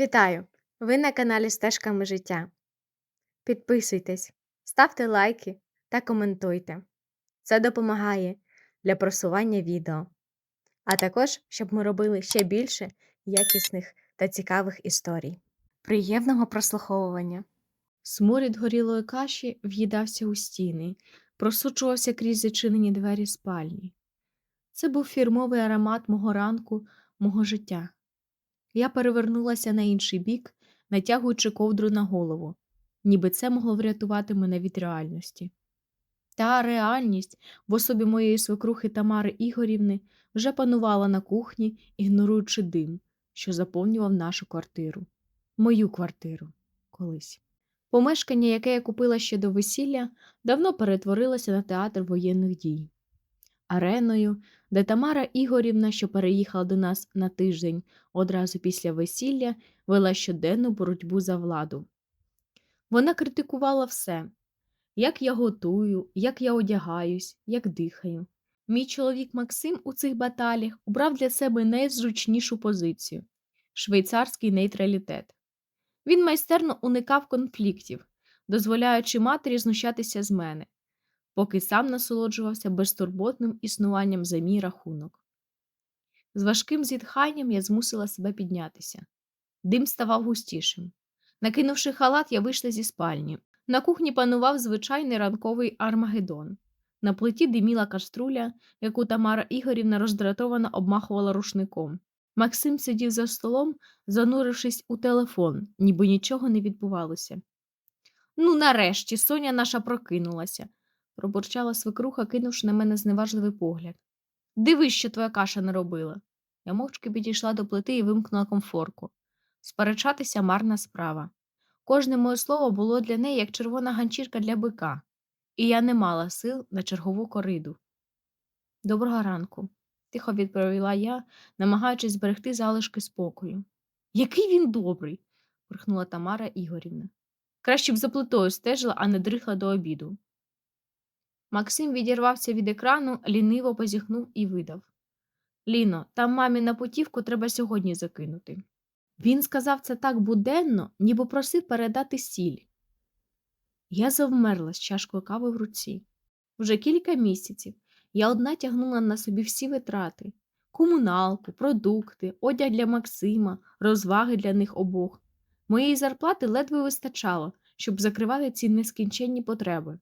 Вітаю! Ви на каналі Стежками життя. Підписуйтесь, ставте лайки та коментуйте. Це допомагає для просування відео, а також, щоб ми робили ще більше якісних та цікавих історій. Приємного прослуховування. Сморід горілої каші в'їдався у стіни, просучувався крізь зачинені двері спальні. Це був фірмовий аромат мого ранку, мого життя. Я перевернулася на інший бік, натягуючи ковдру на голову, ніби це могло врятувати мене від реальності. Та реальність в особі моєї свекрухи Тамари Ігорівни вже панувала на кухні, ігноруючи дим, що заповнював нашу квартиру, мою квартиру колись. Помешкання, яке я купила ще до весілля, давно перетворилося на театр воєнних дій. Ареною, де Тамара Ігорівна, що переїхала до нас на тиждень одразу після весілля, вела щоденну боротьбу за владу. Вона критикувала все як я готую, як я одягаюсь, як дихаю. Мій чоловік Максим у цих баталіях обрав для себе найзручнішу позицію швейцарський нейтралітет. Він майстерно уникав конфліктів, дозволяючи матері знущатися з мене, поки сам насолоджувався безтурботним існуванням за мій рахунок. З важким зітханням я змусила себе піднятися. Дим ставав густішим. Накинувши халат, я вийшла зі спальні. На кухні панував звичайний ранковий армагеддон. На плиті диміла каструля, яку Тамара Ігорівна роздратовано обмахувала рушником. Максим сидів за столом, занурившись у телефон, ніби нічого не відбувалося. Ну, нарешті, Соня наша прокинулася, пробурчала свекруха, кинувши на мене зневажливий погляд. Дивись, що твоя каша не робила. Я мовчки підійшла до плити і вимкнула комфорку. Сперечатися марна справа. Кожне моє слово було для неї як червона ганчірка для бика, і я не мала сил на чергову кориду. Доброго ранку, тихо відповіла я, намагаючись зберегти залишки спокою. Який він добрий, брехнула Тамара Ігорівна. Краще б за плитою стежила, а не дрихла до обіду. Максим відірвався від екрану, ліниво позіхнув і видав Ліно, там мамі на путівку треба сьогодні закинути. Він сказав це так буденно, ніби просив передати сіль. Я завмерла з чашкою кави в руці. Вже кілька місяців я одна тягнула на собі всі витрати комуналку, продукти, одяг для Максима, розваги для них обох. Моєї зарплати ледве вистачало, щоб закривати ці нескінченні потреби.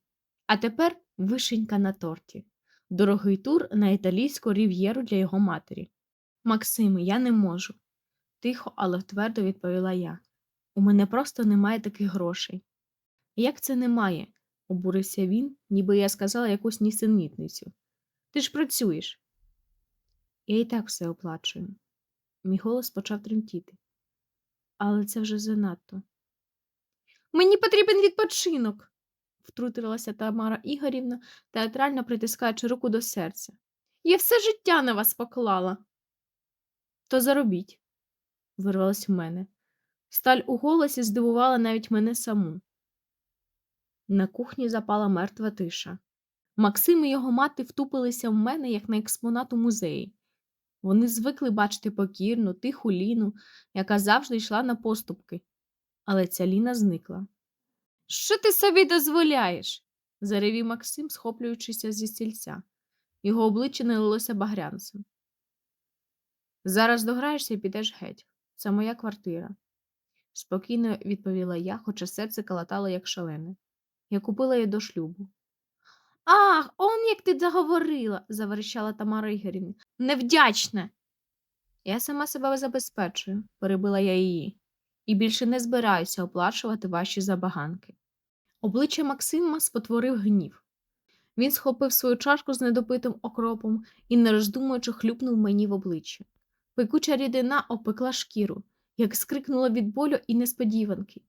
А тепер вишенька на торті. Дорогий тур на італійську рів'єру для його матері. Максиме, я не можу, тихо, але твердо відповіла я. У мене просто немає таких грошей. Як це немає? обурився він, ніби я сказала якусь нісенітницю. Ти ж працюєш. Я і так все оплачую. Мій голос почав тремтіти. Але це вже занадто. Мені потрібен відпочинок, втрутилася Тамара Ігорівна, театрально притискаючи руку до серця. Я все життя на вас поклала. То заробіть, вирвалось в мене. Сталь у голосі здивувала навіть мене саму. На кухні запала мертва тиша. Максим і його мати втупилися в мене, як на експонат у музеї. Вони звикли бачити покірну, тиху Ліну, яка завжди йшла на поступки. Але ця Ліна зникла. Що ти собі дозволяєш? заревів Максим, схоплюючися зі стільця. Його обличчя налилося багрянцем. Зараз дограєшся і підеш геть. Це моя квартира, спокійно відповіла я, хоча серце калатало як шалене. Я купила її до шлюбу. Ах, он як ти заговорила, заверещала Тамара Ігорівна. Невдячна. Я сама себе забезпечую, перебила я її, і більше не збираюся оплачувати ваші забаганки. Обличчя Максима спотворив гнів. Він схопив свою чашку з недопитим окропом і, не роздумуючи, хлюпнув мені в обличчя. Пекуча рідина опекла шкіру, як скрикнула від болю і несподіванки.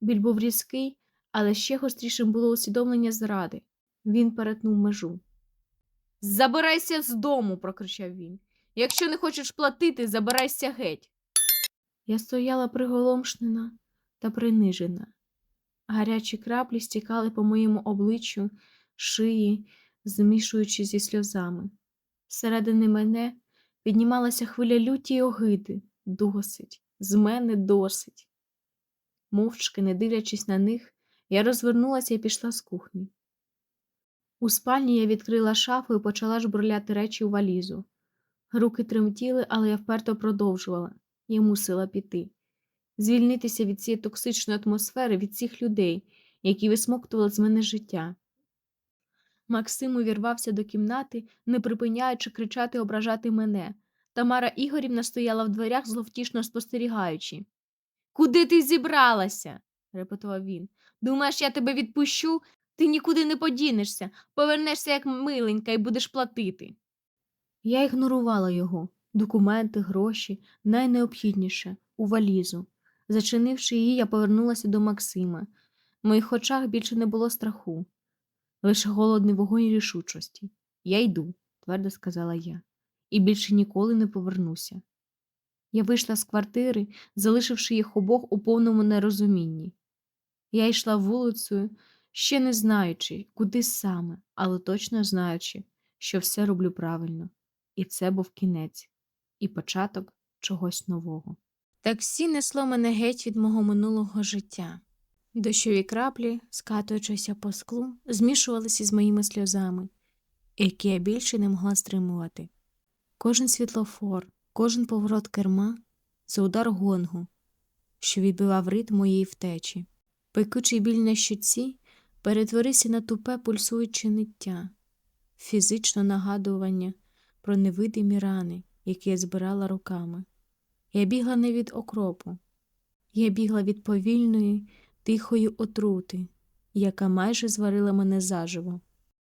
Біль був різкий, але ще гострішим було усвідомлення зради. Він перетнув межу. Забирайся з дому, прокричав він. Якщо не хочеш платити, забирайся геть. Я стояла приголомшнена та принижена. Гарячі краплі стікали по моєму обличчю, шиї, змішуючи зі сльозами. Всередини мене піднімалася хвиля люті й огиди, досить, з мене досить. Мовчки, не дивлячись на них, я розвернулася і пішла з кухні. У спальні я відкрила шафу і почала жбурляти речі у валізу. Руки тремтіли, але я вперто продовжувала. Я мусила піти. Звільнитися від цієї токсичної атмосфери, від цих людей, які висмоктували з мене життя. Максим увірвався до кімнати, не припиняючи кричати ображати мене. Тамара Ігорівна стояла в дверях, зловтішно спостерігаючи. Куди ти зібралася? репетував він. Думаєш, я тебе відпущу? Ти нікуди не подінешся, повернешся як миленька і будеш платити. Я ігнорувала його документи, гроші, найнеобхідніше у валізу. Зачинивши її, я повернулася до Максима. В моїх очах більше не було страху, лише голодний вогонь рішучості. Я йду, твердо сказала я, і більше ніколи не повернуся. Я вийшла з квартири, залишивши їх обох у повному нерозумінні. Я йшла вулицею, ще не знаючи, куди саме, але точно знаючи, що все роблю правильно. І це був кінець, і початок чогось нового. Таксі несло мене геть від мого минулого життя. Дощові краплі, скатуючися по склу, змішувалися з моїми сльозами, які я більше не могла стримувати. Кожен світлофор, кожен поворот керма це удар гонгу, що відбивав ритм моєї втечі. Пекучий біль на щоці перетворився на тупе пульсуюче ниття, фізичне нагадування про невидимі рани, які я збирала руками. Я бігла не від окропу, я бігла від повільної, тихої отрути, яка майже зварила мене заживо.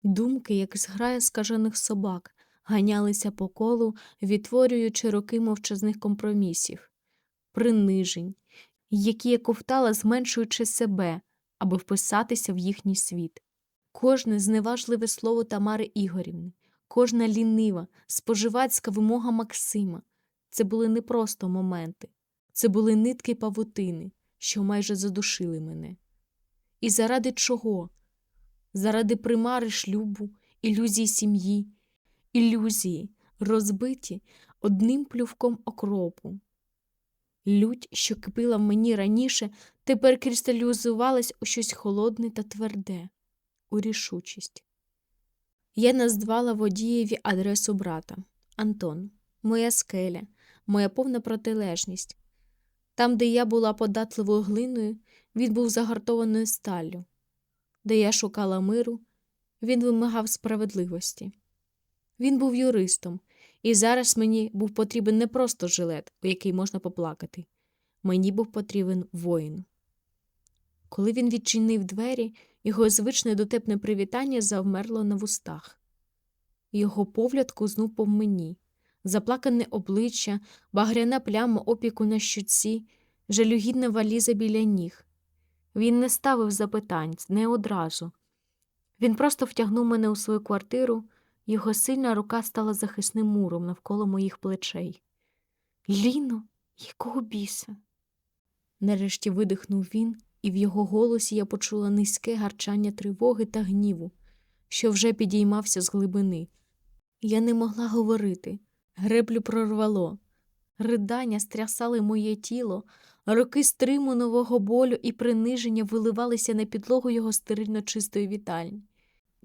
Думки, як зграя скажених собак, ганялися по колу, відтворюючи роки мовчазних компромісів, принижень, які я ковтала, зменшуючи себе, аби вписатися в їхній світ. Кожне зневажливе слово Тамари Ігорівни, кожна лінива, споживацька вимога Максима це були не просто моменти, це були нитки павутини, що майже задушили мене. І заради чого? Заради примари шлюбу, ілюзії сім'ї, ілюзії, розбиті одним плювком окропу. Лють, що кипила в мені раніше, тепер кристалізувалась у щось холодне та тверде, у рішучість. Я назвала водієві адресу брата Антон, моя скеля, моя повна протилежність. Там, де я була податливою глиною, він був загартованою сталлю, де я шукала миру, він вимагав справедливості. Він був юристом, і зараз мені був потрібен не просто жилет, у який можна поплакати. Мені був потрібен воїн. Коли він відчинив двері, його звичне дотепне привітання завмерло на вустах. Його погляд кузнув по мені, заплакане обличчя, багряна пляма опіку на щоці, жалюгідна валіза біля ніг. Він не ставив запитань, не одразу. Він просто втягнув мене у свою квартиру, його сильна рука стала захисним муром навколо моїх плечей. Ліно, якого біса? Нарешті видихнув він, і в його голосі я почула низьке гарчання тривоги та гніву, що вже підіймався з глибини. Я не могла говорити, греблю прорвало, ридання стрясали моє тіло, роки стриму нового болю і приниження виливалися на підлогу його стерильно чистої вітальні.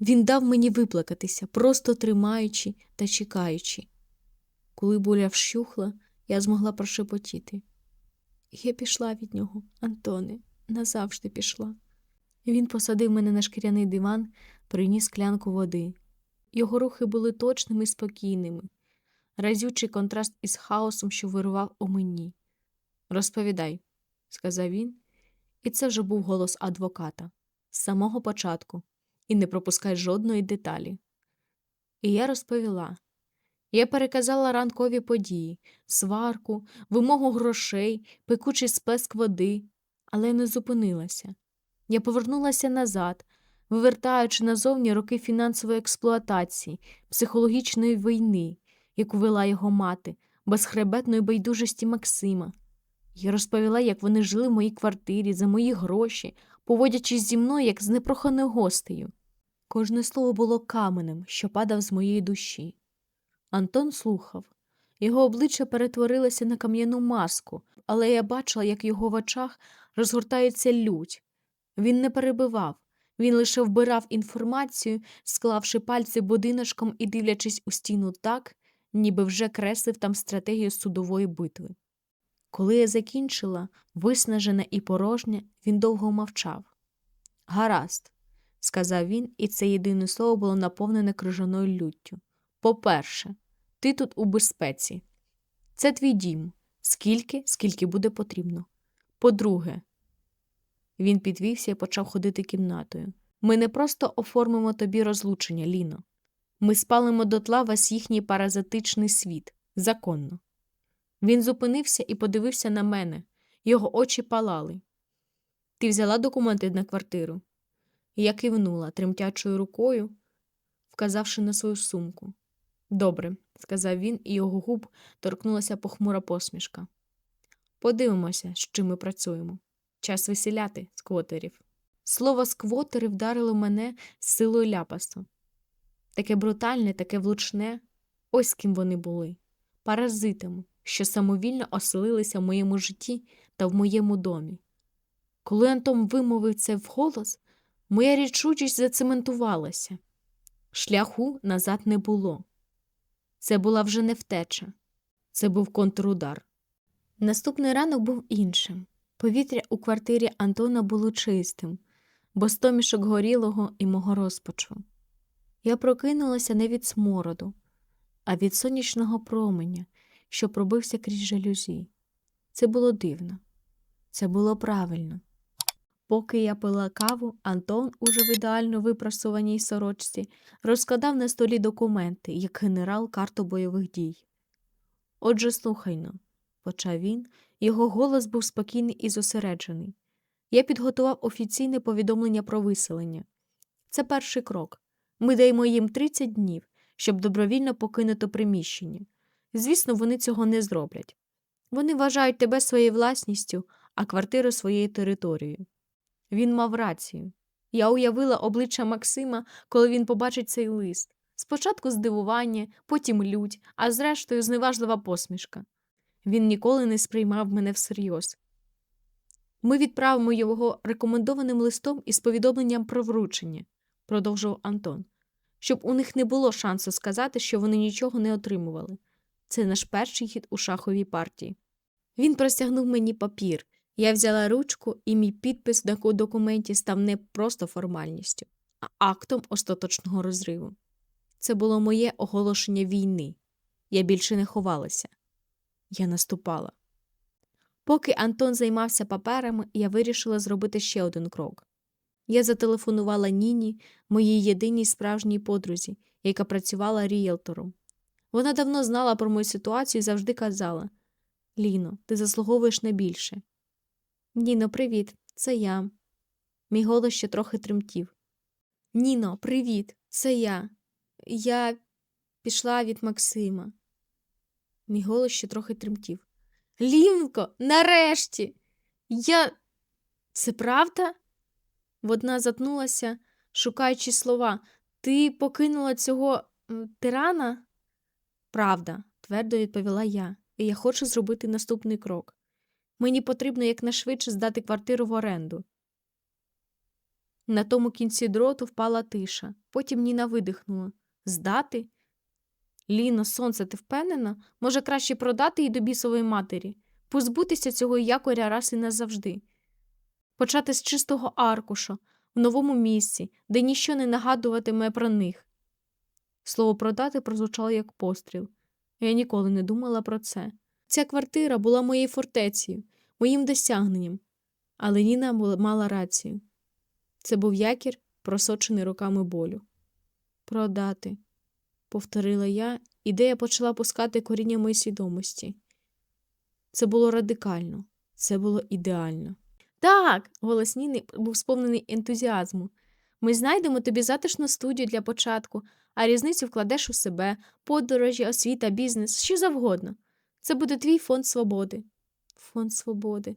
Він дав мені виплакатися, просто тримаючи та чекаючи. Коли боля вщухла, я змогла прошепотіти. Я пішла від нього, Антоне, назавжди пішла. Він посадив мене на шкіряний диван, приніс склянку води. Його рухи були точними і спокійними, разючий контраст із хаосом, що вирував у мені. Розповідай, сказав він, і це вже був голос адвоката з самого початку, і не пропускай жодної деталі. І я розповіла. Я переказала ранкові події, сварку, вимогу грошей, пекучий сплеск води, але не зупинилася. Я повернулася назад, вивертаючи назовні роки фінансової експлуатації, психологічної війни, яку вела його мати, безхребетної байдужості Максима. Я розповіла, як вони жили в моїй квартирі за мої гроші, поводячись зі мною як з непроханою гостею. Кожне слово було каменем, що падав з моєї душі. Антон слухав. Його обличчя перетворилося на кам'яну маску, але я бачила, як його в очах розгортається лють. Він не перебивав, він лише вбирав інформацію, склавши пальці будиночком і дивлячись у стіну так, ніби вже креслив там стратегію судової битви. Коли я закінчила, виснажена і порожня, він довго мовчав. Гаразд, сказав він, і це єдине слово було наповнене крижаною люттю. По-перше, ти тут у безпеці. Це твій дім. Скільки, скільки буде потрібно. По-друге, він підвівся і почав ходити кімнатою. Ми не просто оформимо тобі розлучення, Ліно. Ми спалимо дотла весь їхній паразитичний світ. Законно. Він зупинився і подивився на мене. Його очі палали. Ти взяла документи на квартиру? Я кивнула тремтячою рукою, вказавши на свою сумку. Добре, сказав він, і його губ торкнулася похмура посмішка. Подивимося, з чим ми працюємо. Час веселяти, сквотерів. Слово сквотери вдарило мене з силою ляпасу. Таке брутальне, таке влучне. Ось ким вони були паразитами, що самовільно оселилися в моєму житті та в моєму домі. Коли Антон вимовив це вголос, моя рішучість зацементувалася. Шляху назад не було. Це була вже не втеча, це був контрудар. Наступний ранок був іншим. Повітря у квартирі Антона було чистим, бо стомішок горілого і мого розпачу. Я прокинулася не від смороду, а від сонячного променя, що пробився крізь жалюзі. Це було дивно, це було правильно. Поки я пила каву, Антон, уже в ідеально випрасуваній сорочці, розкладав на столі документи, як генерал карту бойових дій. Отже, слухайно, почав він, його голос був спокійний і зосереджений. Я підготував офіційне повідомлення про виселення. Це перший крок. Ми даємо їм 30 днів, щоб добровільно покинути приміщення. Звісно, вони цього не зроблять. Вони вважають тебе своєю власністю, а квартиру своєю територією. Він мав рацію. Я уявила обличчя Максима, коли він побачить цей лист. Спочатку здивування, потім лють, а зрештою зневажлива посмішка. Він ніколи не сприймав мене всерйоз. Ми відправимо його рекомендованим листом із повідомленням про вручення, продовжував Антон, щоб у них не було шансу сказати, що вони нічого не отримували. Це наш перший хід у шаховій партії. Він простягнув мені папір. Я взяла ручку, і мій підпис на документі став не просто формальністю, а актом остаточного розриву. Це було моє оголошення війни. Я більше не ховалася. Я наступала. Поки Антон займався паперами, я вирішила зробити ще один крок. Я зателефонувала Ніні, моїй єдиній справжній подрузі, яка працювала рієлтором. Вона давно знала про мою ситуацію і завжди казала Ліно, ти заслуговуєш на більше. Ніно, привіт, це я. Мій голос ще трохи тремтів. Ніно, привіт, це я. Я пішла від Максима. Мій голос ще трохи тремтів. Лінко, нарешті. Я. Це правда? Водна затнулася, шукаючи слова. Ти покинула цього тирана? Правда, твердо відповіла я, і я хочу зробити наступний крок. Мені потрібно якнайшвидше здати квартиру в оренду. На тому кінці дроту впала тиша. Потім Ніна видихнула. Здати? Ліно, сонце, ти впевнена? Може, краще продати її до бісової матері, позбутися цього якоря раз і назавжди, почати з чистого аркуша, в новому місці, де ніщо не нагадуватиме про них. Слово продати прозвучало як постріл. Я ніколи не думала про це. Ця квартира була моєю фортецею, моїм досягненням, але Ніна мала рацію. Це був якір, просочений руками болю. Продати, повторила я, ідея почала пускати коріння моєї свідомості. Це було радикально, це було ідеально. Так, голос Ніни був сповнений ентузіазму. Ми знайдемо тобі затишну студію для початку, а різницю вкладеш у себе, подорожі, освіта, бізнес, що завгодно. Це буде твій фонд свободи. Фонд свободи,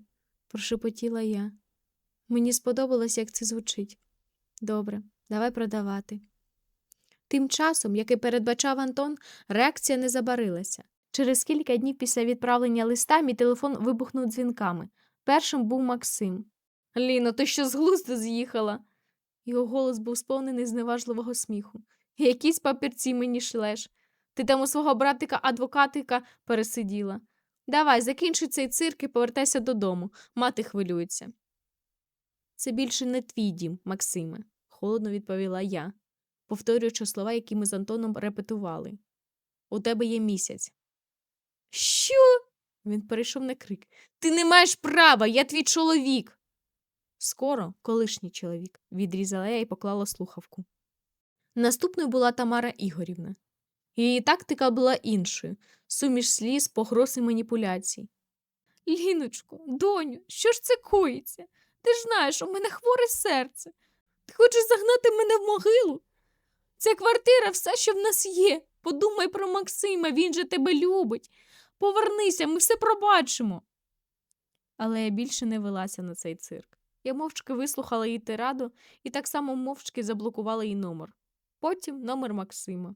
прошепотіла я. Мені сподобалось, як це звучить. Добре, давай продавати. Тим часом, як і передбачав Антон, реакція не забарилася. Через кілька днів після відправлення листа мій телефон вибухнув дзвінками. Першим був Максим. Ліно, ти що з глузду з'їхала? Його голос був сповнений зневажливого сміху. Якісь папірці мені шлеш. Ти там у свого братика адвокатика пересиділа. Давай, закінчуй цей цирк і повертайся додому. Мати хвилюється. Це більше не твій дім, Максиме, холодно відповіла я, повторюючи слова, які ми з Антоном репетували. У тебе є місяць. Що? Він перейшов на крик. Ти не маєш права, я твій чоловік. Скоро, колишній чоловік, відрізала я і поклала слухавку. Наступною була Тамара Ігорівна. Її тактика була іншою суміш сліз, погроз і маніпуляцій. Ліночко, доню, що ж це коїться? Ти ж знаєш, у мене хворе серце. Ти хочеш загнати мене в могилу? Ця квартира все, що в нас є. Подумай про Максима, він же тебе любить. Повернися, ми все пробачимо. Але я більше не велася на цей цирк. Я мовчки вислухала її тираду і так само мовчки заблокувала її номер. Потім номер Максима.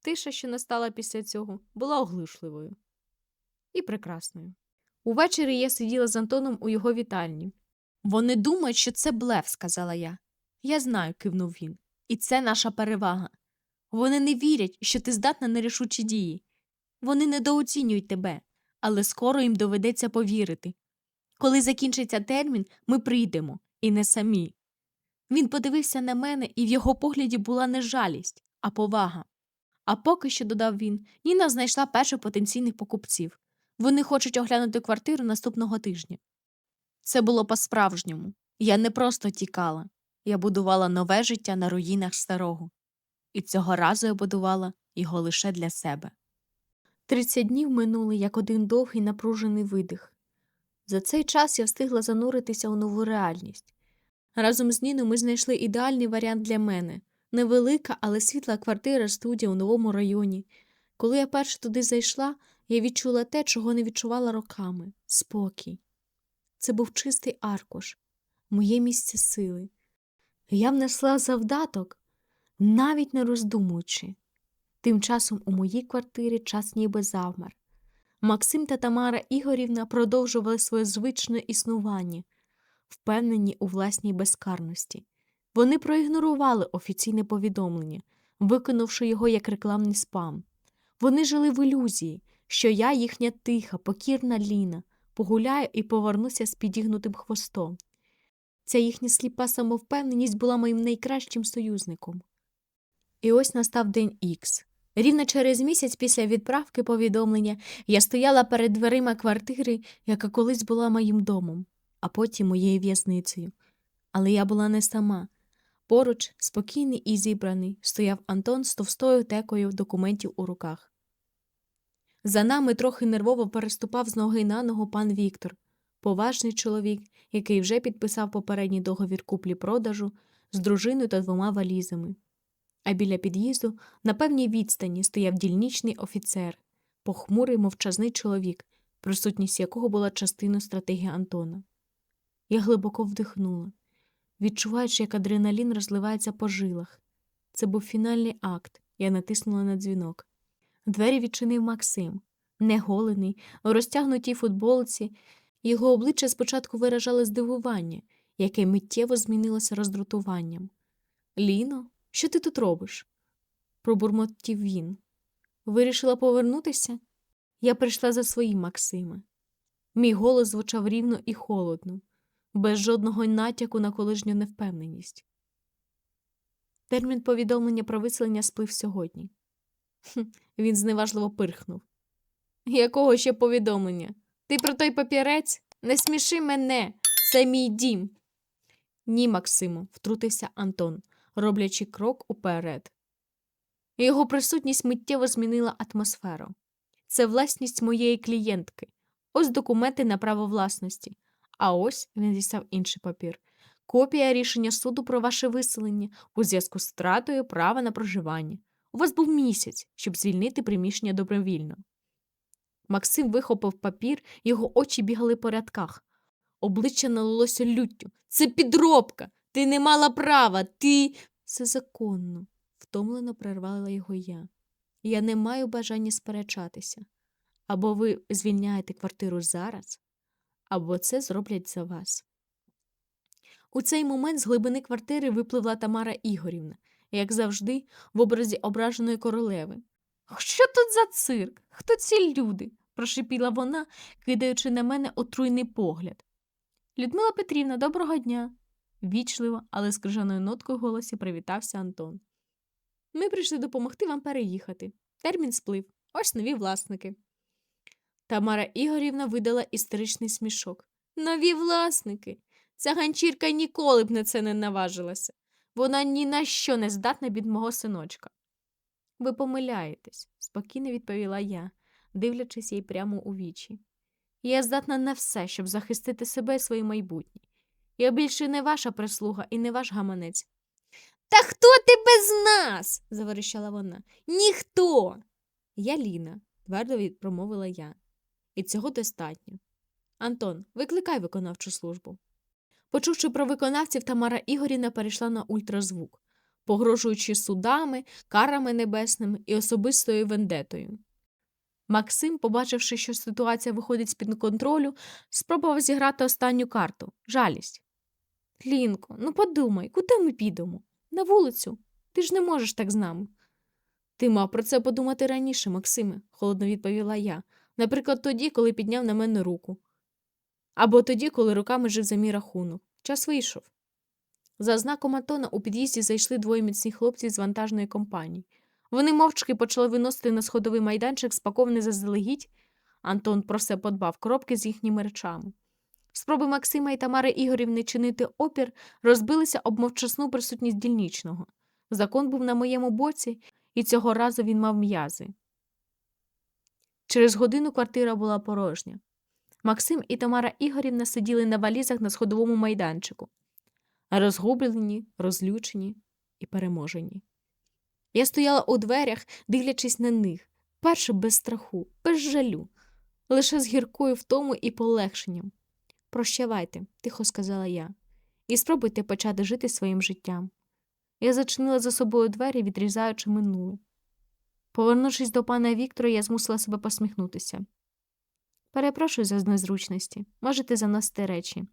Тиша, що настала після цього, була оглушливою і прекрасною. Увечері я сиділа з Антоном у його вітальні. Вони думають, що це блеф, сказала я. Я знаю, кивнув він. І це наша перевага. Вони не вірять, що ти здатна на рішучі дії. Вони недооцінюють тебе, але скоро їм доведеться повірити. Коли закінчиться термін, ми прийдемо, і не самі. Він подивився на мене, і в його погляді була не жалість, а повага. А поки що, додав він, Ніна знайшла перших потенційних покупців. Вони хочуть оглянути квартиру наступного тижня. Це було по-справжньому. Я не просто тікала, я будувала нове життя на руїнах старого. І цього разу я будувала його лише для себе. Тридцять днів минули як один довгий напружений видих. За цей час я встигла зануритися у нову реальність. Разом з Ніною ми знайшли ідеальний варіант для мене невелика, але світла квартира студія у новому районі. Коли я перше туди зайшла, я відчула те, чого не відчувала роками спокій. Це був чистий аркуш, моє місце сили. Я внесла завдаток, навіть не роздумуючи. Тим часом у моїй квартирі час ніби завмер. Максим та Тамара Ігорівна продовжували своє звичне існування, впевнені у власній безкарності. Вони проігнорували офіційне повідомлення, викинувши його як рекламний спам. Вони жили в ілюзії, що я їхня тиха, покірна Ліна, погуляю і повернуся з підігнутим хвостом. Ця їхня сліпа самовпевненість була моїм найкращим союзником. І ось настав день Ікс. Рівно через місяць після відправки повідомлення я стояла перед дверима квартири, яка колись була моїм домом, а потім моєю в'язницею. Але я була не сама. Поруч, спокійний і зібраний, стояв Антон з товстою текою документів у руках. За нами трохи нервово переступав з ноги на ногу пан Віктор, поважний чоловік, який вже підписав попередній договір куплі-продажу з дружиною та двома валізами. А біля під'їзду на певній відстані стояв дільничний офіцер, похмурий мовчазний чоловік, присутність якого була частиною стратегії Антона. Я глибоко вдихнула, відчуваючи, як адреналін розливається по жилах. Це був фінальний акт, я натиснула на дзвінок. Двері відчинив Максим, неголений, у розтягнутій футболці. Його обличчя спочатку виражало здивування, яке миттєво змінилося роздратуванням. Ліно, що ти тут робиш? пробурмотів він. Вирішила повернутися? Я прийшла за своїм Максиме. Мій голос звучав рівно і холодно, без жодного натяку на колишню невпевненість. Термін повідомлення про виселення сплив сьогодні. Хм, він зневажливо пирхнув. Якого ще повідомлення? Ти про той папірець? Не сміши мене, це мій дім. Ні, Максиму, втрутився Антон, роблячи крок уперед. Його присутність миттєво змінила атмосферу. Це власність моєї клієнтки. Ось документи на право власності. А ось він дістав інший папір. Копія рішення суду про ваше виселення у зв'язку з втратою права на проживання. У вас був місяць, щоб звільнити приміщення добровільно. Максим вихопив папір, його очі бігали по рядках. Обличчя налилося люттю. Це підробка. Ти не мала права. Ти. Це законно, втомлено перервала його я. Я не маю бажання сперечатися. Або ви звільняєте квартиру зараз, або це зроблять за вас. У цей момент з глибини квартири випливла Тамара Ігорівна, як завжди, в образі ображеної королеви. Що тут за цирк? Хто ці люди? прошипіла вона, кидаючи на мене отруйний погляд. Людмила Петрівна, доброго дня. Вічливо, але з крижаною ноткою в голосі привітався Антон. Ми прийшли допомогти вам переїхати. Термін сплив. Ось нові власники. Тамара Ігорівна видала істеричний смішок. Нові власники. Ця ганчірка ніколи б на це не наважилася. Вона ні на що не здатна від мого синочка. Ви помиляєтесь, спокійно відповіла я, дивлячись їй прямо у вічі. Я здатна на все, щоб захистити себе і своє майбутнє. Я більше не ваша прислуга і не ваш гаманець. Та хто ти без нас? заверещала вона. Ніхто. Я Ліна, твердо від- промовила я. І цього достатньо. Антон, викликай виконавчу службу. Почувши про виконавців, Тамара Ігорівна перейшла на ультразвук, погрожуючи судами, карами небесними і особистою вендетою. Максим, побачивши, що ситуація виходить з-під контролю, спробував зіграти останню карту жалість. Лінко, ну подумай, куди ми підемо? На вулицю. Ти ж не можеш так з нами. Ти мав про це подумати раніше, Максиме, холодно відповіла я. Наприклад, тоді, коли підняв на мене руку. Або тоді, коли руками жив за мій рахунок. Час вийшов. За знаком Антона у під'їзді зайшли двоє міцних хлопців з вантажної компанії. Вони мовчки почали виносити на сходовий майданчик, спакований заздалегідь. Антон про все подбав коробки з їхніми речами. Спроби Максима і Тамари Ігорівни чинити опір розбилися об мовчасну присутність дільничного. Закон був на моєму боці, і цього разу він мав м'язи. Через годину квартира була порожня. Максим і Тамара Ігорівна сиділи на валізах на сходовому майданчику, розгублені, розлючені і переможені. Я стояла у дверях, дивлячись на них, перше без страху, без жалю, лише з гіркою втому і полегшенням. Прощавайте, тихо сказала я, і спробуйте почати жити своїм життям. Я зачинила за собою двері, відрізаючи минуле. Повернувшись до пана Віктора, я змусила себе посміхнутися. Перепрошую за незручності, можете заносити речі.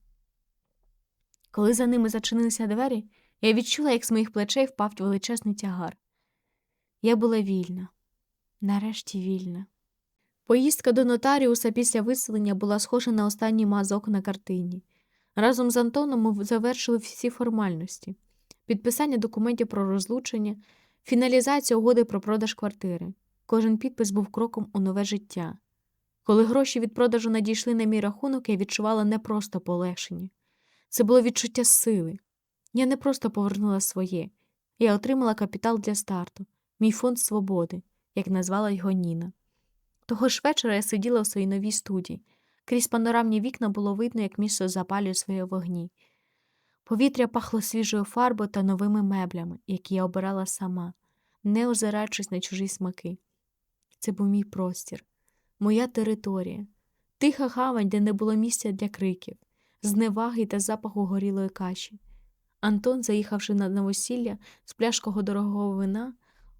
Коли за ними зачинилися двері, я відчула, як з моїх плечей впав величезний тягар. Я була вільна, нарешті вільна. Поїздка до нотаріуса після виселення була схожа на останній мазок на картині. Разом з Антоном ми завершили всі формальності: підписання документів про розлучення, фіналізація угоди про продаж квартири. Кожен підпис був кроком у нове життя. Коли гроші від продажу надійшли на мій рахунок, я відчувала не просто полегшення. Це було відчуття сили. Я не просто повернула своє, я отримала капітал для старту, мій фонд свободи, як назвала його Ніна. Того ж вечора я сиділа у своїй новій студії. Крізь панорамні вікна було видно, як місто запалює свої вогні. Повітря пахло свіжою фарбою та новими меблями, які я обирала сама, не озираючись на чужі смаки. Це був мій простір, моя територія, тиха гавань, де не було місця для криків, зневаги та запаху горілої каші. Антон, заїхавши на новосілля з пляшкого дорогого вина,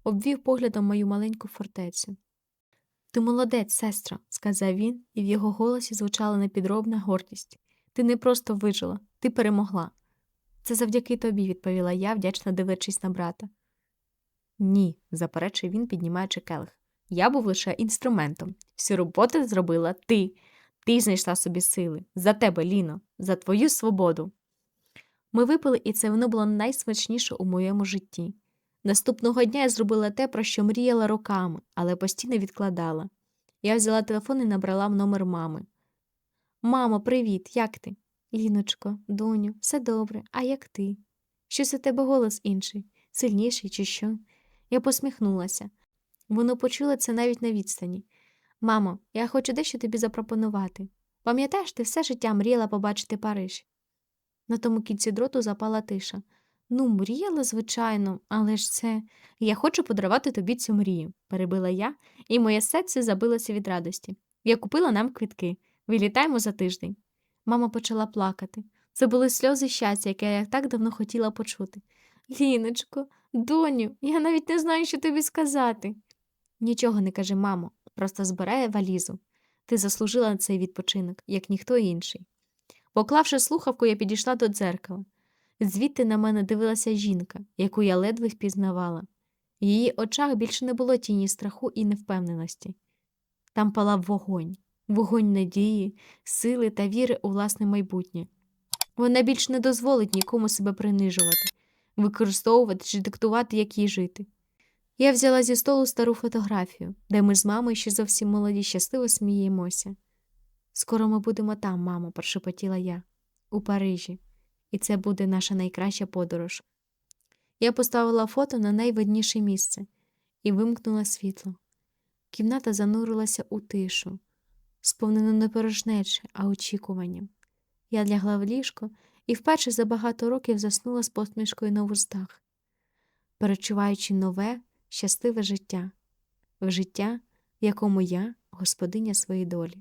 обвів поглядом мою маленьку фортецю. Ти молодець, сестра, сказав він, і в його голосі звучала непідробна гордість. Ти не просто вижила, ти перемогла. Це завдяки тобі, відповіла я, вдячно дивлячись на брата. Ні, заперечив він, піднімаючи келих. Я був лише інструментом. Всю роботу зробила ти. Ти знайшла собі сили. За тебе, Ліно, за твою свободу. Ми випили, і це воно було найсмачніше у моєму житті. Наступного дня я зробила те, про що мріяла роками, але постійно відкладала. Я взяла телефон і набрала в номер мами. Мамо, привіт, як ти? Ліночко, доню, все добре, а як ти? Щось у тебе голос інший, сильніший чи що? Я посміхнулася. Воно почуло це навіть на відстані. Мамо, я хочу дещо тобі запропонувати. Пам'ятаєш, ти все життя мріяла побачити Париж? На тому кінці дроту запала тиша. Ну, мріяла, звичайно, але ж це. Я хочу подарувати тобі цю мрію, перебила я, і моє серце забилося від радості. Я купила нам квитки. Вилітаємо за тиждень. Мама почала плакати. Це були сльози щастя, яке я так давно хотіла почути. Ліночко, доню, я навіть не знаю, що тобі сказати. Нічого не кажи, мамо, просто збирай валізу. Ти заслужила цей відпочинок, як ніхто інший. Поклавши слухавку, я підійшла до дзеркала. Звідти на мене дивилася жінка, яку я ледве впізнавала. В її очах більше не було тіні страху і невпевненості. Там палав вогонь, вогонь надії, сили та віри у власне майбутнє. Вона більш не дозволить нікому себе принижувати, використовувати чи диктувати, як їй жити. Я взяла зі столу стару фотографію, де ми з мамою ще зовсім молоді щасливо сміємося. Скоро ми будемо там, мамо, прошепотіла я, у Парижі, і це буде наша найкраща подорож. Я поставила фото на найвидніше місце і вимкнула світло. Кімната занурилася у тишу, сповнену не порожнече, а очікуванням. Я лягла в ліжко і вперше за багато років заснула з посмішкою на вустах, перечуваючи нове, щасливе життя, в життя, в якому я господиня своєї долі.